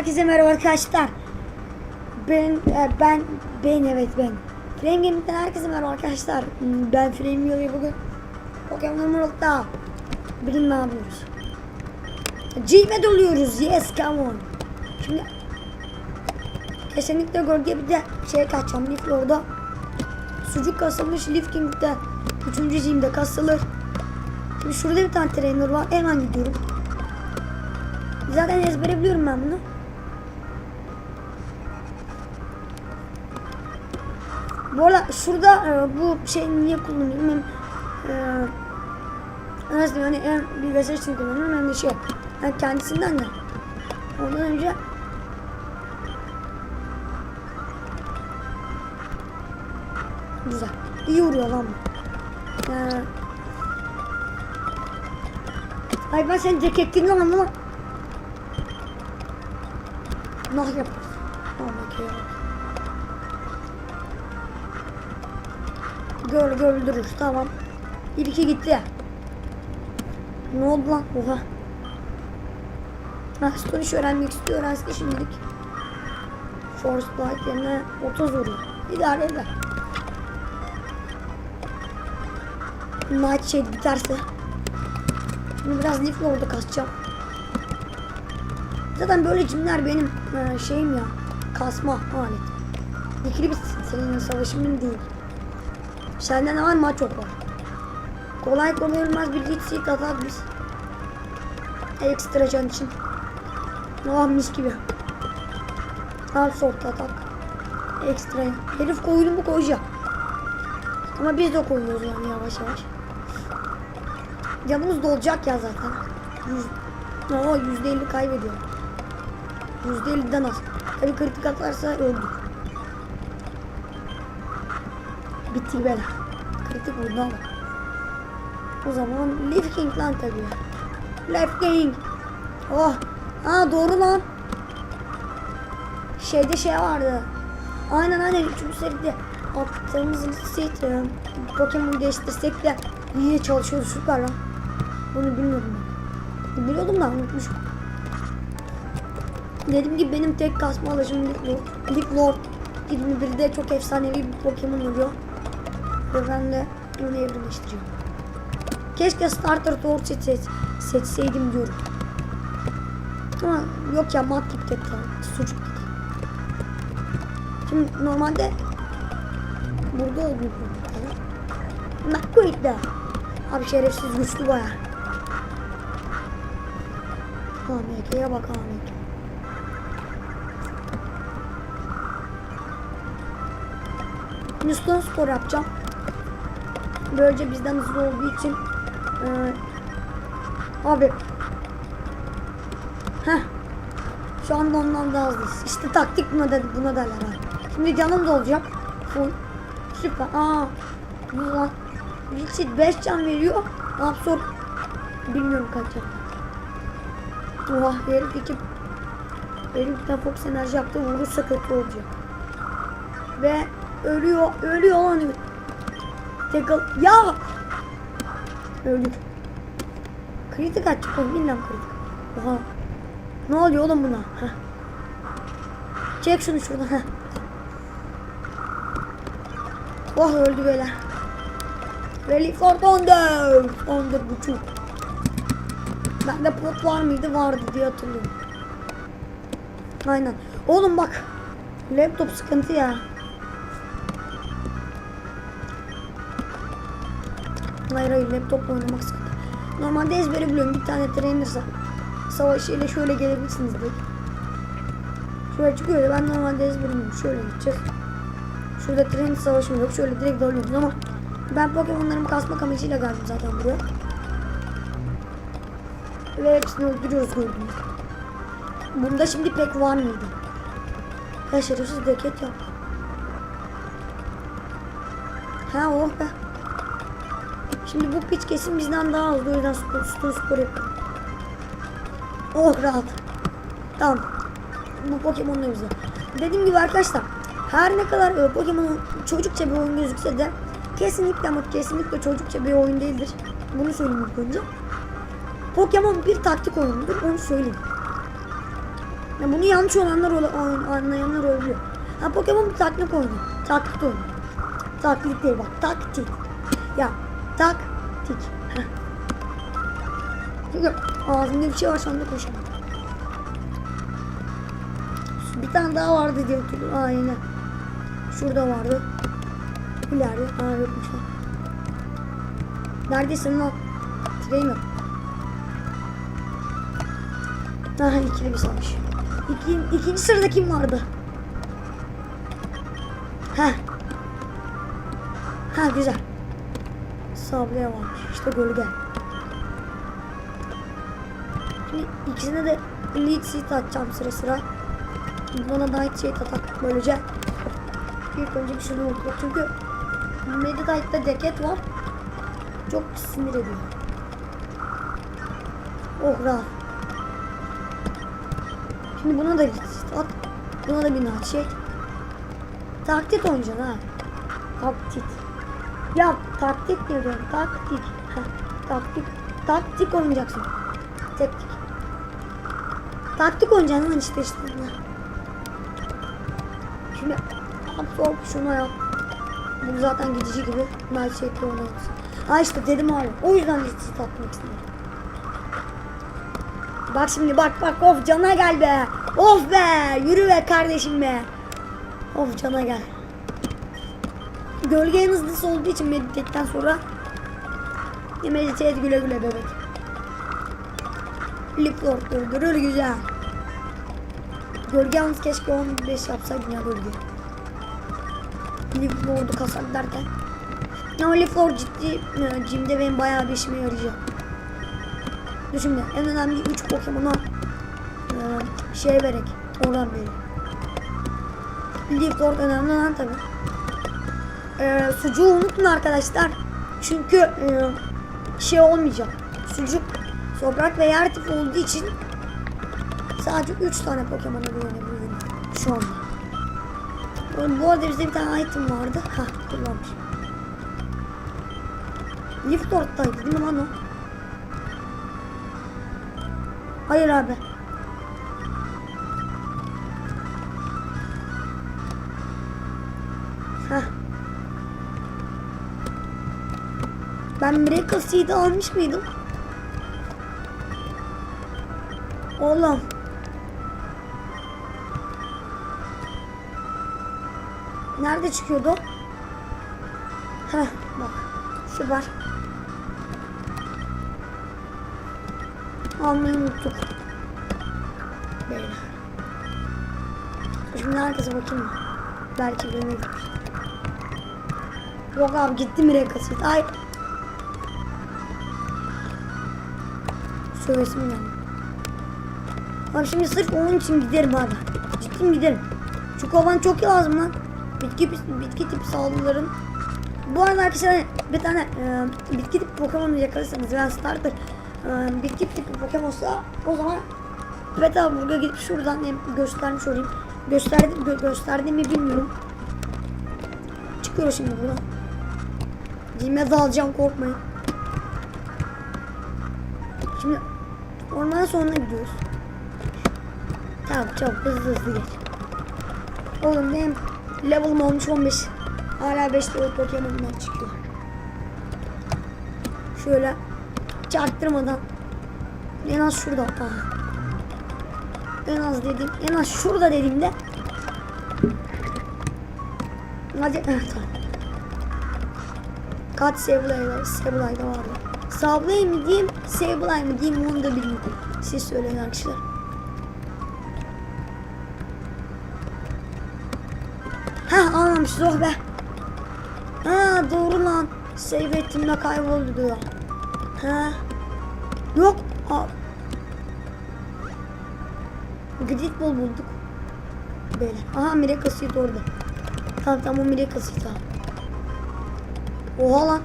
herkese merhaba arkadaşlar. Ben e, ben ben evet ben. Flame Gaming'den herkese merhaba arkadaşlar. Hmm, Ben Flame Yo'yu bugün Pokemon Emerald'da bilin ne yapıyoruz. G'me doluyoruz. Yes come on. Şimdi kesinlikle gölge bir de şey kaçacağım. Leaf orada sucuk kasılmış. Leaf King'de 3. G'imde kasılır. Şimdi şurada bir tane trainer var. Hemen gidiyorum. Zaten ezbere biliyorum ben bunu. Bu arada şurada e, bu şey niye kullanıyorum hem e, nasıl diyeyim hani hem bilgisayar için kullanıyorum hem de şey yani kendisinden de ondan önce güzel iyi vuruyor lan bu. E, Ay ben senin ceketini anlamam. Nah yaparız. Tamam okey. Göl göldürür tamam. Bir iki gitti. Ne oldu lan? Oha. Ha, Stonish öğrenmek istiyor. Öğrensin şimdilik. Force Blight yerine 30 vuruyor. İdare eder. Night Shade biterse. Şimdi biraz Leaf'le orada kasacağım. Zaten böyle cimler benim e, şeyim ya. Kasma alet. Dikili bitsin. Senin savaşımın değil. Senden ne var mı? Çok var. Kolay kolay ölmez bir hit seek atar biz. Ekstra can için. Oh mis gibi. Al sort atak. Ekstra. Herif koyunu mu koyacak? Ama biz de koyuyoruz yani yavaş yavaş. Canımız dolacak ya zaten. Yüz, Oo, yüzde elli kaybediyor. Yüzde elliden az. Tabii kritik atarsa öldük. Bitti bela. Kritik vurdu ama. O zaman Leaf King lan tabii. Leaf King. Oh. Ha doğru lan. Şeyde şey vardı. Aynen aynen. Üçüncü seride attığımız e, Pokemon değiştirsek de iyi çalışıyordu süper lan. Bunu bilmiyordum ben. Biliyordum da unutmuşum. Dediğim gibi benim tek kasma alışım Lord. Leaf Lord 21'de çok efsanevi bir Pokemon oluyor. Ben de onu evrimleştireceğim. Keşke Starter Torch seç, seçseydim diyorum. Ama yok ya mat gitti. Sucuk gitti. Şimdi normalde burada. McQuaid de. Abi şerefsiz güçlü baya. AMK'ye bak AMK. Stone spor yapacağım. Böylece bizden hızlı olduğu için eee abi Heh. Şu anda ondan daha hızlıyız. İşte taktik buna, da, buna derler abi. Şimdi canım da olacak. Full. Süper. Aa. Bu lan. Wilsit 5 can veriyor. Absor. Bilmiyorum kaç can. Oha herif iki Heriften Fox enerji yaptı. Vurursa kötü olacak. Ve ölüyor. Ölüyor lan. Tekal. Ya. Öldük. Kritik açık oğlum. Bilmem kritik. Oha. Ne oluyor oğlum buna? Heh. Çek şunu şuradan. Heh. Oh öldü böyle. Ready for thunder. Thunder buçuk. Bende pot var mıydı? Vardı diye hatırlıyorum. Aynen. Oğlum bak. Laptop sıkıntı ya. Hayır hayır laptopla oynamak sıkıntı. Normalde ezbere biliyorum. Bir tane trainer sa savaşıyla şöyle gelebilirsiniz diye. Şöyle çıkıyor. Ben normalde ezbere biliyorum. Şöyle gideceğiz. Şurada trainer savaşı yok. Şöyle direkt dalıyoruz ama ben Pokemon'larımı kasmak amacıyla geldim zaten buraya. Ve hepsini öldürüyoruz gördüğünüz. Bunda şimdi pek var mıydı? Ha şerefsiz deket yap. Ha oh be. Şimdi bu piç kesin bizden daha hızlı o yüzden spor, spor yapıyor. Oh rahat. Tamam. Bu Pokemon ne güzel. Dediğim gibi arkadaşlar her ne kadar e, Pokemon çocukça bir oyun gözükse de kesinlikle ama kesinlikle çocukça bir oyun değildir. Bunu söyleyeyim ilk önce. Pokemon bir taktik oyunudur onu söyleyeyim. Ya bunu yanlış olanlar ola- an- anlayanlar olabiliyor. Ha Pokemon bir taktik oyunu. Taktik oyunu. Taktik değil bak. Taktik. Ya taktik. Heh. Çünkü ağzımda bir şey var şu anda koşamam. Bir tane daha vardı diye hatırlıyorum. Aynen. Şurada vardı. İleride. Ha yokmuş lan. Neredesin lan? Trainer. Aha ikili bir savaş. İki, ikinci sırada kim vardı? Ha. Ha güzel. Sableye varmış. İşte gölge. Şimdi ikisine de Elite Seed atacağım sıra sıra. Bana Night Shade atak böylece. İlk önce bir şunu unuttuk. Çünkü Meditite'da deket var. Çok sinir ediyor. Oh rahat. Şimdi buna da Seed at. Buna da bir Shade. Taktik oynayacaksın ha. Taktik. Ya taktik diyor diyorum. Taktik. Heh, taktik. Taktik oynayacaksın. Taktik. Taktik oynayacaksın lan işte işte. Şimdi absorb şunu yap. Bu zaten gidici gibi. Night Shade'le oynayacaksın. Ha işte dedim abi. O yüzden takmak istedim. Bak şimdi bak bak of cana gel be. Of be yürü be kardeşim be. Of cana gel. Gölge en hızlısı olduğu için meditetten sonra medite et güle güle bebek. Lipford öldürür güzel. Gölge yalnız keşke 15 yapsaydım ya gölge. Lipford'u kasak derken. Ama Lipford ciddi e, cimde benim bayağı bir işime yarayacak. Dur şimdi en önemli 3 Pokemon'a e, şey vererek oradan vereyim. Lipford önemli olan tabi. E, sucuğu unutun arkadaşlar. Çünkü e, şey olmayacak. Sucuk toprak ve yer tipi olduğu için sadece 3 tane Pokemon'a güvenebiliyorum şu anda. Bu- arada bizde bir tane item vardı. Ha kullanmış. Liftort'taydı değil mi lan o? Hayır abi. Ben Miracle Seed'i almış mıydım? Oğlum. Nerede çıkıyordu? Heh bak. Şu var. Almayı unuttuk. Böyle. Şimdi herkese bakayım? Belki gitmiş. Yok abi gitti Miracle Seed. Ay. Sövesim geldi. Abi şimdi sırf onun için giderim abi. Ciddiyim giderim. Şu kovan çok lazım lan. Bitki, bitki tipi saldırıların. Bu arada arkadaşlar bir tane e, bitki tipi Pokemon'u yakalarsanız veya starter e, bitki tipi Pokemon'sa o zaman Evet abi burada gidip şuradan göstermiş olayım. Gösterdim, gö gösterdiğimi bilmiyorum. Çıkıyor şimdi buradan. Dilime dalacağım korkmayın. Şimdi ormanın sonuna gidiyoruz. Tamam çabuk hızlı hızlı geç. Oğlum benim level'ım olmuş 15. Hala 5 level Pokemon'dan çıkıyor. Şöyle çarptırmadan en az şurada. Aha. En az dedim. En az şurada dediğimde Hadi evet tamam. Kaç Sableye'da Sableye'da vardı. Sableye mi diyeyim, Sableye mi diyeyim onu da bilmiyorum. Siz söyleyin arkadaşlar. Heh anlamışız oh be. Ha doğru lan. Save ettiğimde kayboldu diyor. Ha. Yok. Grid bol bulduk. Böyle. Aha Miracle Seed orada. Tamam tamam o Miracle Seed. Oha lan.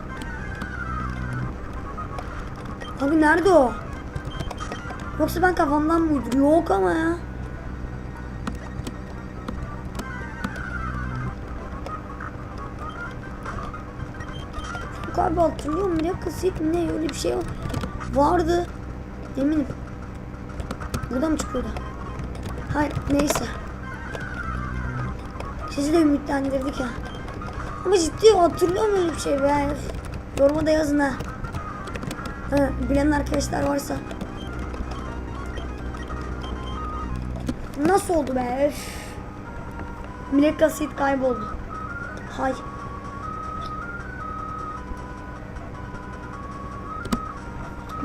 Abi nerede o? Yoksa ben kafamdan mı uyduruyor? Yok ama ya. Galiba hatırlıyorum Miracle Seed mi ne öyle bir şey vardı. Eminim. Buradan mı çıkıyordu? Hayır neyse. Sizi de ümitlendirdik ha. Ama ciddi hatırlıyor muyum bir şey be? Yoruma da yazın ha. Ha. Bilen arkadaşlar varsa. Nasıl oldu be? Üf. Millet kasit kayboldu. Hay.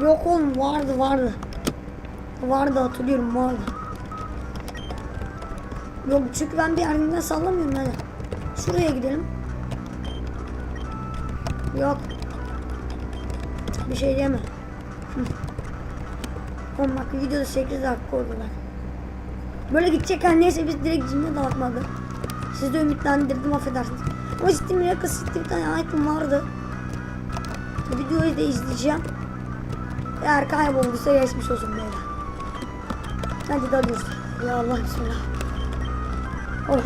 Yok oğlum vardı vardı. Vardı hatırlıyorum vardı. Yok çünkü ben bir yerinden sallamıyorum yani. Şuraya gidelim. Yok. Bir şey. Hı. Oğlum bak videoda 8 dakika oldu ben. Böyle gidecek her neyse biz direkt cimri dağıtmadı. Sizi de ümitlendirdim affedersiniz. Ama ciddi Miracle City bir tane item vardı. Videoyu da izleyeceğim. Eğer kaybolduysa geçmiş olsun böyle. Hadi dalıyoruz. Ya Allah bismillah. Oh.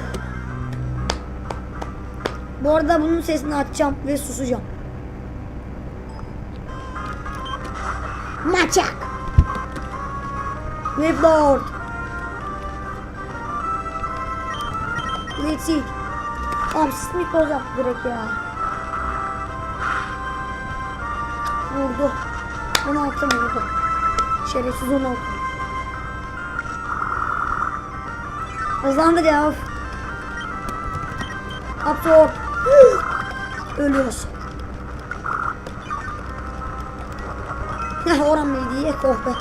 Bu arada bunun sesini açacağım ve susacağım. Maçak. Whiplord. Let's see. Abi sismik olacak direkt ya. Vurdu. 16 vurdu. Şerefsiz 16. Hızlandır ya. Absorb. Ölüyoruz. Ya oran mıydı iyi oh be.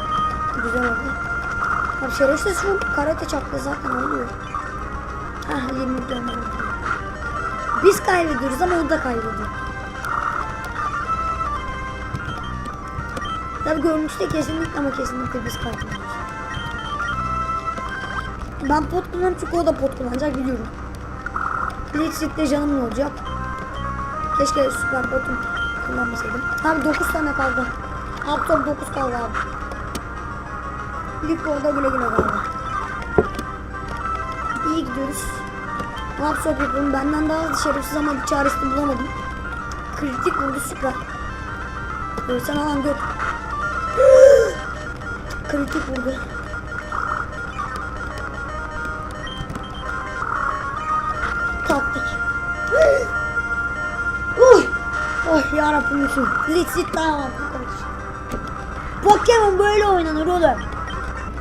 Güzel oldu. Abi şerefsiz şu karate çaktı zaten oluyor. Hah 20 dönme oldu. Biz kaybediyoruz ama o da kaybediyor. Tabi görünüşte kesinlikle ama kesinlikle biz kaybediyoruz. Ben pot kullanıyorum çünkü o da pot kullanacak biliyorum. Blitzkrieg'de canım ne olacak? Keşke süper potum kullanmasaydım. Abi 9 tane kaldı. Aptom 9 kaldı abi. Lig orada güle güle kaldı. İyi gidiyoruz. Laptop yapıyorum. Benden daha hızlı şerefsiz ama bir çaresini bulamadım. Kritik vurdu süper. Görsen alan gök. Kritik vurdu. Taktik. Uy. Oh yarabbim. Litsit tamam. Pokemon böyle oynanır oğlum.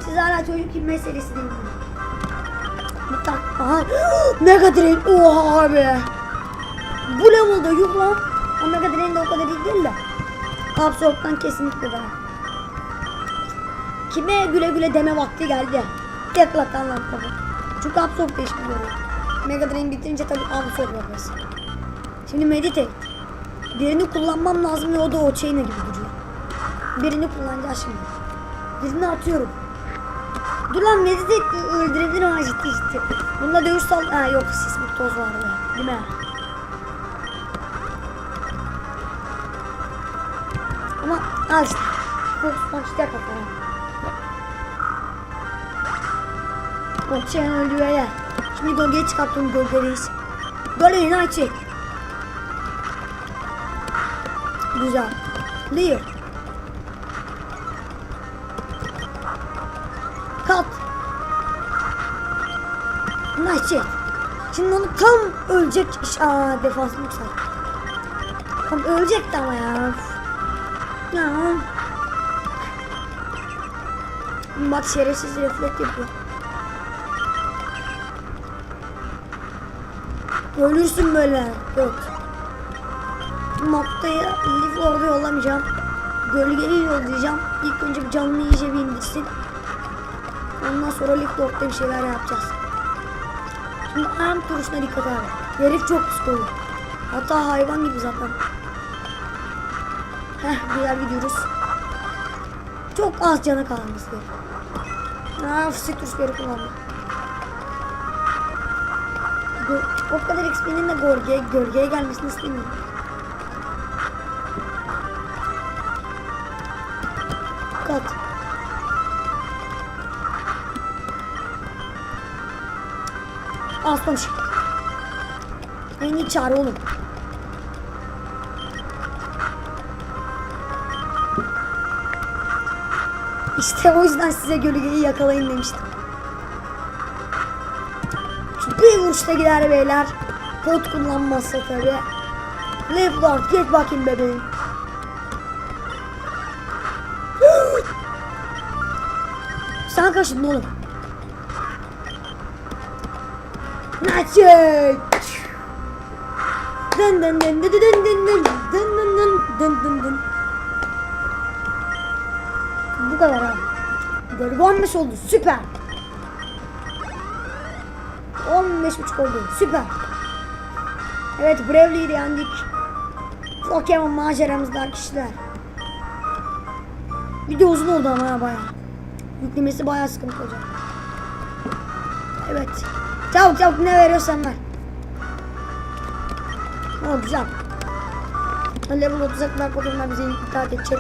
Siz hala çocuk gibi meselesi değil mi? Aha. Mega Drain. Oha abi. Bu level'da yok lan. O Mega Drain de o kadar iyi değil de. Absorb'dan kesinlikle daha. Kime güle güle deme vakti geldi. Teklatan lan tabi. Çünkü Absorb değişik görüyor. Mega Drain bitince tabi Absorb yaparız. Şimdi Meditate. Birini kullanmam lazım ve o da o chain'e gibi. Birini kullanacağız şimdi. Birini atıyorum. Dur lan Meditate öldürebilir ama ciddi ciddi. Bunda dövüş sal... Ha yok sismik toz vardı. Değil mi? Ama al işte. Fokustan işte kafana. O chain öldürüyor ya. Şimdi gölgeye çıkarttım gölgereyiz. Gölgeyi ne çek. Güzel. Clear. Nice. Şimdi onu tam ölecek. Aa defansını yükselt. Tam ölecekti ama ya. Ya. Bak şerefsiz refleks yapıyor. Ölürsün böyle. Yok. Noktaya Leaf orada yollamayacağım. Gölgeyi yollayacağım. İlk önce bir canlı iyice bir indirsin. Ondan sonra Leaf Lord'da bir şeyler yapacağız. Ayağım turuşuna dikkat abi. Herif çok psikoloji. Hatta hayvan gibi zaten. Heh güzel gidiyoruz. Çok az canı kalmış herif. Ah citrus beri kullandı. O kadar XP'nin de gölgeye, gölgeye gelmesini istemiyorum. Aslan ışık. En iyi çare oğlum. İşte o yüzden size gölgeyi yakalayın demiştim. uçta gider beyler. Pot kullanmazsa tabi. Leopard geç bakayım bebeğim. Sen kaçtın oğlum. Bu kadar abi. Gölge 15 oldu süper. 15.5 oldu süper. Evet Bravely'yi de yendik. Pokemon maceramızda kişiler. Video uzun oldu ama ya bayağı. Yüklemesi bayağı sıkıntı olacak. Evet. Çabuk çabuk ne veriyorsan ver. O güzel. Level 30'a kadar Pokemon bize itaat edecek.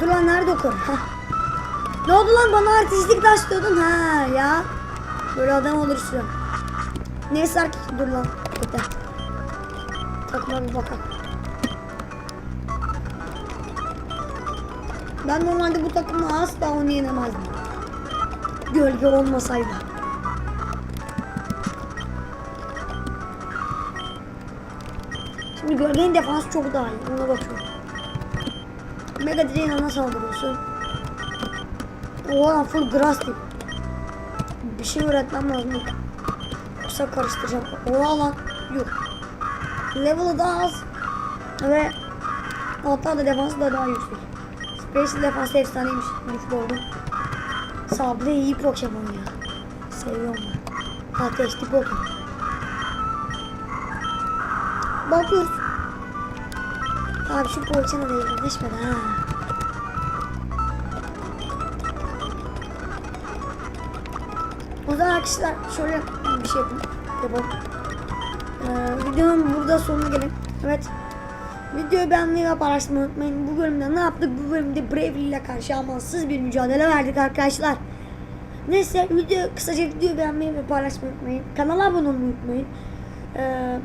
Dur lan nerede okur? Ne oldu lan bana artistlik taşlıyordun ha ya. Böyle adam olursun. Neyse artık dur lan. Yeter. Takıma bir bakalım. Ben normalde bu takımla asla yenemezdim. Gölge olmasaydı. Şimdi gölgenin defansı çok daha iyi. Ona bakıyorum. Mega Drain'e saldırıyorsun. Oha full grass tip. Bir şey öğretmem lazım. Yoksa karıştıracağım. Oha lan. Yok. Level'ı daha az. Ve hatta da defansı da daha yüksek. Space defansı efsaneymiş. Güçlü oldu. Sabre iyi Pokemon ya. Seviyorum ben. Ateşli Pokemon. Bakıyoruz. Abi şu Pokemon da yerleşmedi ha. O zaman arkadaşlar şöyle bir şey yapalım. yapalım. Ee, videonun burada sonuna gelin. Evet. Videoyu beğenmeyi ve paylaşmayı unutmayın. Bu bölümde ne yaptık? Bu bölümde Bravely ile karşı amansız bir mücadele verdik arkadaşlar. Neyse video kısaca videoyu beğenmeyi ve paylaşmayı unutmayın. Kanala abone olmayı unutmayın. Ee,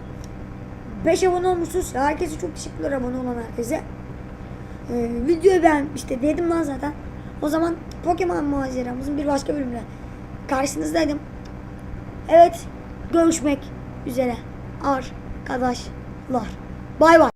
5 abone olmuşsunuz. Herkese çok teşekkürler abone olan herkese. Ee, videoyu beğen işte dedim lan zaten. O zaman Pokemon maceramızın bir başka bölümüne karşınızdaydım. Evet görüşmek üzere arkadaşlar. Bay bay.